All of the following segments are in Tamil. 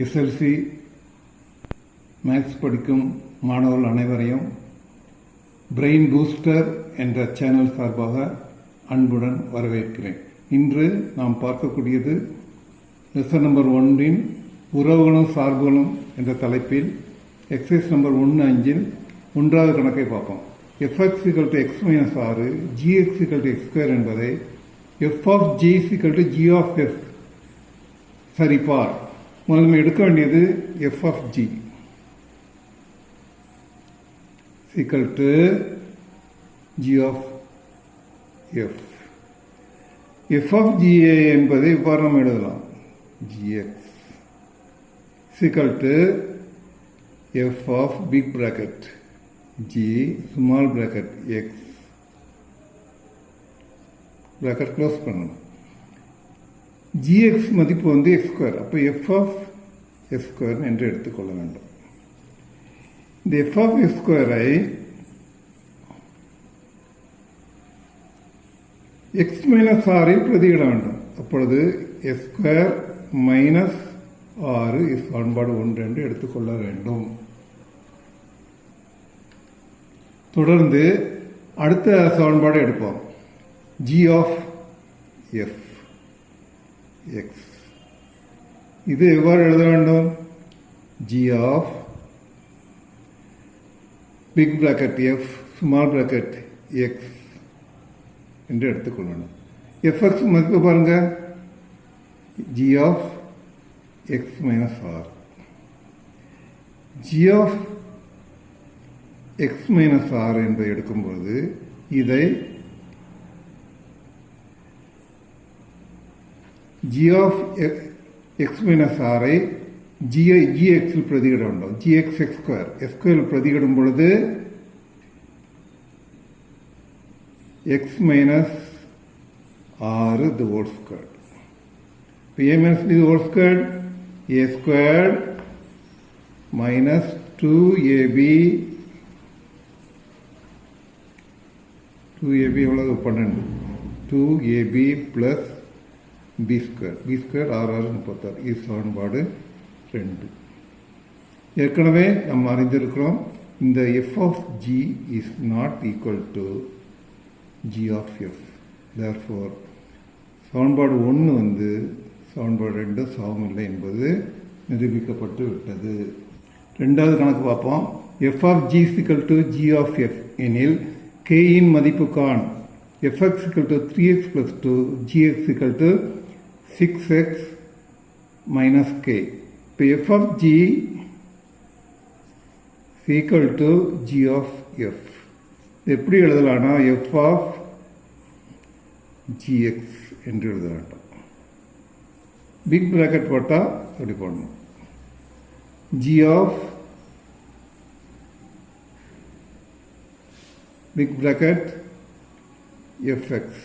எஸ்எல்சி மேக்ஸ் படிக்கும் மாணவர்கள் அனைவரையும் பிரெயின் பூஸ்டர் என்ற சேனல் சார்பாக அன்புடன் வரவேற்கிறேன். இன்று நாம் பார்க்கக்கூடியது லெசன் நம்பர் ஒன்றின் உறவுகளும் சார்புகளும் என்ற தலைப்பில் எக்ஸசைஸ் நம்பர் ஒன்று அஞ்சில் ஒன்றாவது கணக்கை பார்ப்போம். F x equal to x minus ஆறு g x equal to x square என்பதை f of g equal to g of f சரி பார். முதல்ல நம்ம எடுக்க வேண்டியது f of g of g equal to g of f f of g a என்பதை இவ்வாறு நம்ம எழுதலாம் g x equal to f of big bracket g small bracket x bracket close பண்ணணும் ஜிஎக்ஸ் மதிப்பு வந்து x ஸ்கொயர் அப்போ f of x ஸ்கொயர் என்று எடுத்துக்கொள்ள வேண்டும். இந்த எஃப் ஆஃப் எஸ் ஸ்கொயரை எக்ஸ் மைனஸ் ஆறில் பிரதியிட வேண்டும். அப்பொழுது எஸ் ஸ்கொயர் மைனஸ் ஆறு சமன்பாடு ஒன்று என்று எடுத்துக்கொள்ள வேண்டும். தொடர்ந்து அடுத்த சமன்பாடு எடுப்போம். ஜி ஆஃப் எஃப் எக்ஸ் இது எவ்வாறு எழுத வேண்டும்? G of big bracket f small bracket x என்று எடுத்துக்கொள்ளணும் எஃப்எக்ஸ் மதிப்பு பாருங்க. G of x minus r g of x minus r என்று எடுக்கும்போது இதை ஜி ஆஃப் எக்ஸ் மைனஸ் ஆரை ஜிஐ ஜிஎக்ஸில் பிரதிகிட வேண்டும் g x x square x பிரதிகிடும் பொழுது எக்ஸ் மைனஸ் ஆறு தி ஹோல் ஸ்கொயர் இப்போ a minus d whole square a square minus two a b two a b எவ்வளோ பன்னெண்டு. Two a b plus b square b square ஆறு ஆறு முப்பத்தாறு. இது சமன்பாடு ரெண்டு. ஏற்கனவே நம்ம அறிந்திருக்கிறோம் இந்த f of g is not equal to g of f therefore சமன்பாடு ஒன்று வந்து சமன்பாடு ரெண்டு சமம் இல்லை என்பது நிரூபிக்கப்பட்டு விட்டது. ரெண்டாவது கணக்கு பார்ப்போம். F of g equal to g of f எனில் கேயின் மதிப்பு Khan f x equal to three x plus two g x equal to six x minus k இப்போ F of G equal to G of F எப்படி எழுதலாம்னா எஃப் ஆஃப் ஜிஎக்ஸ் என்று எழுத வேண்டாம் பிக் பிராக்கெட் போட்டால் அப்படி போடணும் G of big bracket F X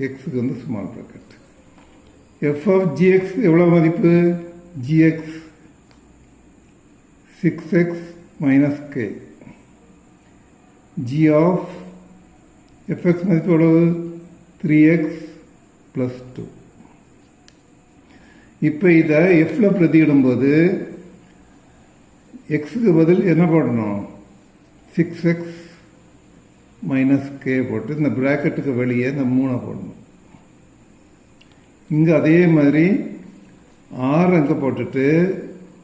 எக்ஸுக்கு வந்து small bracket f of g x எவ்வளோ மதிப்பு? G x six x minus k g of f x மதிப்பு எவ்வளவு? த்ரீ எக்ஸ் ப்ளஸ் டூ இப்போ இதை எஃப்பில் பிரதியிடும்போது எக்ஸுக்கு பதில் என்ன போடணும்? சிக்ஸ் எக்ஸ் மைனஸ் கே போட்டு இந்த ப்ராக்கெட்டுக்கு வெளியே இந்த மூணை போடணும். இங்கே அதே மாதிரி ஆறு அங்கே போட்டுட்டு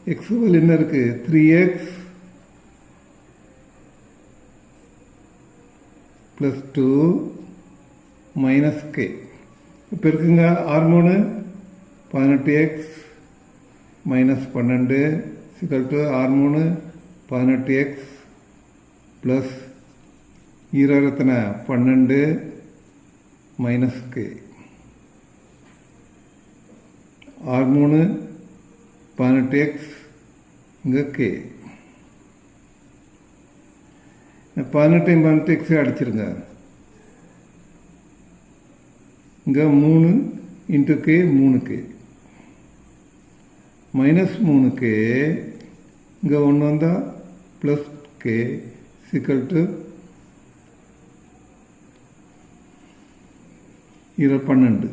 எக்ஸ் என்ன இருக்கு? Three x plus two minus k இப்போ இருக்குங்க ஆறு மூணு பதினெட்டு எக்ஸ் மைனஸ் பன்னெண்டு சிக்கல் டு ஆறு மூணு பதினெட்டு எக்ஸ் ப்ளஸ் இருபத்தனை பன்னெண்டு மைனஸ் கே ஆறு மூணு பதினெட்டு எக்ஸ் இங்கே கே பதினெட்டையும் பதினெட்டு எக்ஸே அடிச்சிருங்க. இங்கே மூணு இன்ட்டு கே மூணு கே மைனஸ் மூணு கே இங்கே ஒன்று வந்தால் ப்ளஸ் கே சிக்கல் டு இரு பன்னெண்டு.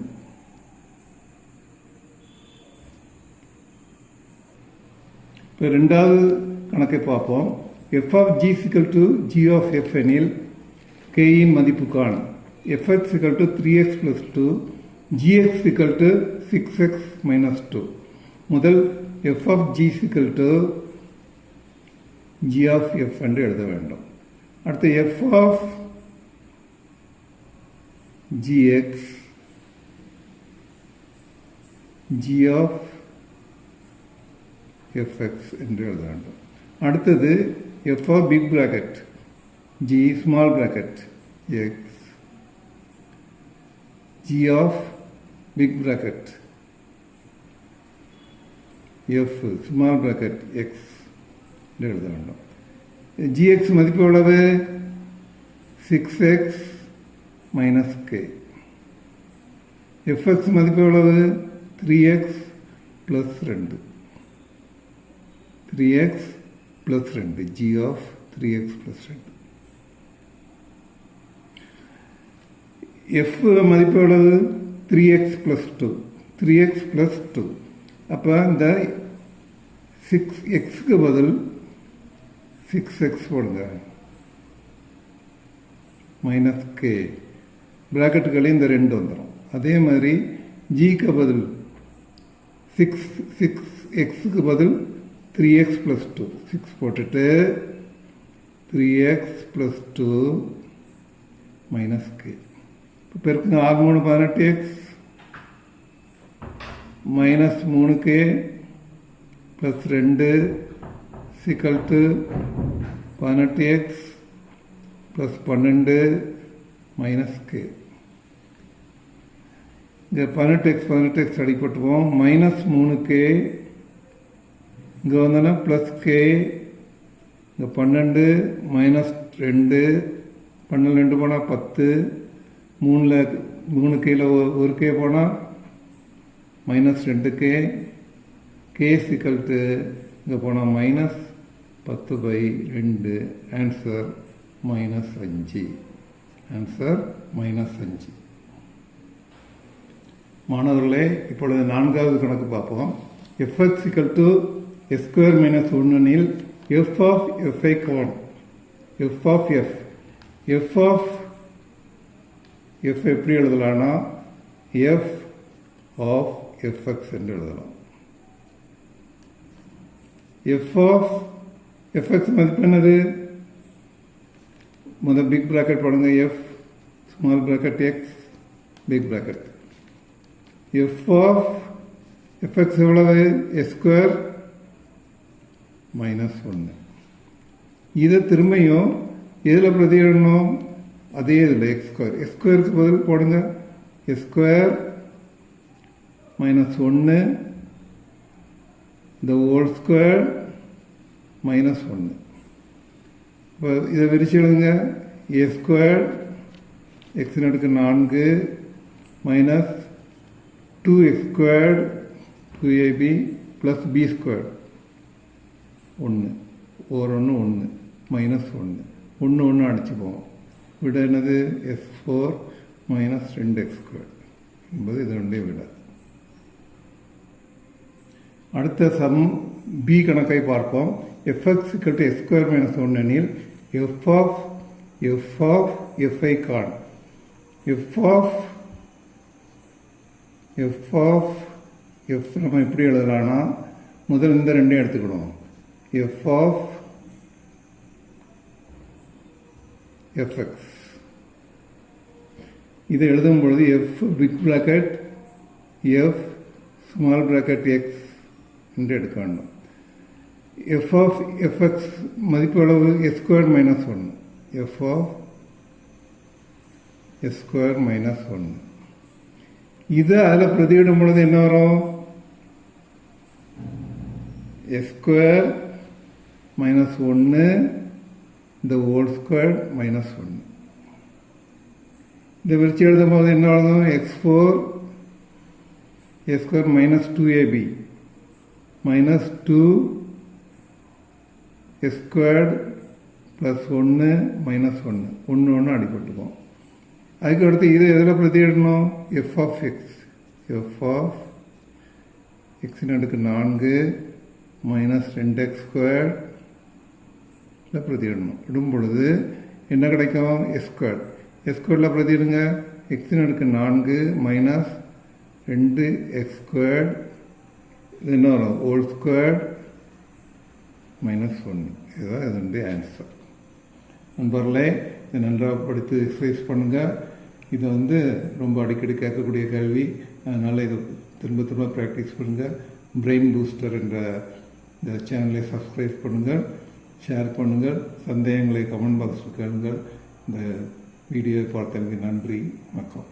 இப்போ ரெண்டாவது கணக்கை பார்ப்போம். F of g equal to g of f எனில் கேயின் மதிப்பு காணும் f x equal to three x plus two g x equal to six x minus two முதல் f of g equal to g of f என்று எழுத வேண்டும். அடுத்து f of g x g of f x என்று எழுத வேண்டும் அடுத்தது f of big bracket g small bracket x g of big bracket f small bracket x என்று எழுத வேண்டும் ஜிஎக்ஸ் மதிப்பு எவ்வளவு? Six x minus k f x மதிப்பு எவ்வளவு? த்ரீ எக்ஸ் ப்ளஸ் ரெண்டு த்ரீ எக்ஸ் ப்ளஸ் ரெண்டு. G of three x plus ரெண்டு. எஃப் மதிப்பு எவ்வளவு? Three x plus two three x plus two அப்போ இந்த சிக்ஸ் எக்ஸுக்கு பதில் சிக்ஸ் எக்ஸ் போடுங்க. மைனஸ் கே ப்ராக்கெட்டுகளே இந்த ரெண்டு வந்துடும் அதே மாதிரி ஜிக்கு பதில் சிக்ஸ் சிக்ஸ் எக்ஸுக்கு பதில் three x plus two six போட்டுட்டு three x plus two minus k இப்போ பெருக்குங்க ஆறு மூணு பதினெட்டு எக்ஸ் மைனஸ் மூணு கே ப்ளஸ் ரெண்டு சிக்கல் டு பதினெட்டு எக்ஸ் ப்ளஸ் பன்னெண்டு மைனஸ் கே இங்கே பதினெட்டு எக்ஸ் பதினெட்டு எக்ஸ் அடிப்பட்டுவோம். மைனஸ் மூணு கே இங்கே வந்தோன்னா ப்ளஸ் கே இங்கே பன்னெண்டு மைனஸ் ரெண்டு பன்னெண்டு ரெண்டு போனால் பத்து மூணில் மூணு கேல ஒரு கே போனால் மைனஸ் ரெண்டு கே கே சிக்கல்ட்டு இங்கே போனால் மைனஸ் பத்து பை ரெண்டு ஆன்சர் மைனஸ் அஞ்சு ஆன்சர் மைனஸ் அஞ்சு. மாணவர்களே இப்பொழுது நான்காவது கணக்கு பார்ப்போம். F x equal to s square square minus ஒன்னில் f of FI Khan f of f f of f எப்படி எழுதலாம்னா எஃப் ஆஃப் எஃப்எக்ஸ் என்று எழுதலாம். எஃப் ஆஃப் எஃப்எக்ஸ் மதிப்பு என்னது? முதல் பிக் பிராக்கெட் போடுங்க F small bracket X big bracket F of FX எவ்வளவு? எஸ்கொயர் மைனஸ் ஒன்று இதை திரும்பியும் எதில் பிரதியிடணும்? அதே இதில் எக்ஸ் ஸ்கொயர் எக்ஸ் ஸ்கொயருக்கு பதில் போடுங்க. எஸ் ஸ்கொயர் மைனஸ் ஒன்று இந்த ஹோல் ஸ்கொயர் மைனஸ் ஒன்று இப்போ இதை விரிச்சு எழுதுங்க. ஏ ஸ்கொயர் எக்ஸ் நடுக்கு நான்கு minus two x square two a b plus b square ஒன்று ஓர் ஒன்று ஒன்று மைனஸ் ஒன்று ஒன்று ஒன்று அடிச்சுப்போம் விட என்னது? எஸ் ஃபோர் மைனஸ் ரெண்டு எக்ஸ் ஸ்கொயர் என்பது இதனுடைய விட. அடுத்த சம் பி கணக்கை பார்ப்போம். எஃப்எக்ஸ் கட்டு எஸ் ஸ்கொயர் மைனஸ் ஒன் எனில் f of f of f i Khan f of f of f நம்ம எப்படி எழுதலாம்னா முதல் இந்த ரெண்டையும் எடுத்துக்கணும் எஃப் ஆஃப் எஃப்எக்ஸ் இதை எழுதும் பொழுது f big bracket f small bracket x என்று எடுக்க வேண்டும். எஃப் ஆஃப் எஃப்எக்ஸ் மதிப்பு அளவு எஸ் ஸ்கொயர் மைனஸ் ஒன்று f of s square minus ஒன்று இது அதில் பிரதியிடும் பொழுது என்ன வரும்? எஸ் ஸ்கொயர் மைனஸ் ஒன்று இந்த ஹோல் ஸ்கொயர் மைனஸ் ஒன்று இந்த விரிச்சு எழுதும் போது என்ன எழுதும் x four s square minus two a b minus two s squared plus ஒன்று மைனஸ் ஒன்று ஒன்று ஒன்று அடிபட்டுக்கும். அதுக்கு அடுத்து இது எதில் பிரதியிடணும்? F of x f of எக்ஸின் அடுக்கு நான்கு மைனஸ் ரெண்டு எக்ஸ் ஸ்கொயர் பிரதியிடணும். இடும் பொழுது என்ன கிடைக்கும்? எஸ் ஸ்கொயர் பிரதியிடுங்க. எக்ஸின் அடுக்கு நான்கு மைனஸ் ரெண்டு எக்ஸ் ஸ்கொயர் இது என்ன வரும்? ஹோல் ஸ்கொயர்ட் மைனஸ் ஒன்று இதுதான் இதனுடைய ஆன்சர் நண்பர்களே இதை நன்றாக படித்து எக்ஸசைஸ் பண்ணுங்கள் இதை வந்து ரொம்ப அடிக்கடி கேட்கக்கூடிய கேள்வி அதனால் இதை திரும்ப திரும்ப ப்ராக்டிஸ் பண்ணுங்கள் பிரெயின் பூஸ்டர் என்ற இந்த சேனலை சப்ஸ்கிரைப் பண்ணுங்கள் ஷேர் பண்ணுங்கள். சந்தேகங்களை கமெண்ட் பாக்ஸில் கேளுங்கள். இந்த வீடியோவை பார்த்ததுக்கு நன்றி. வணக்கம்.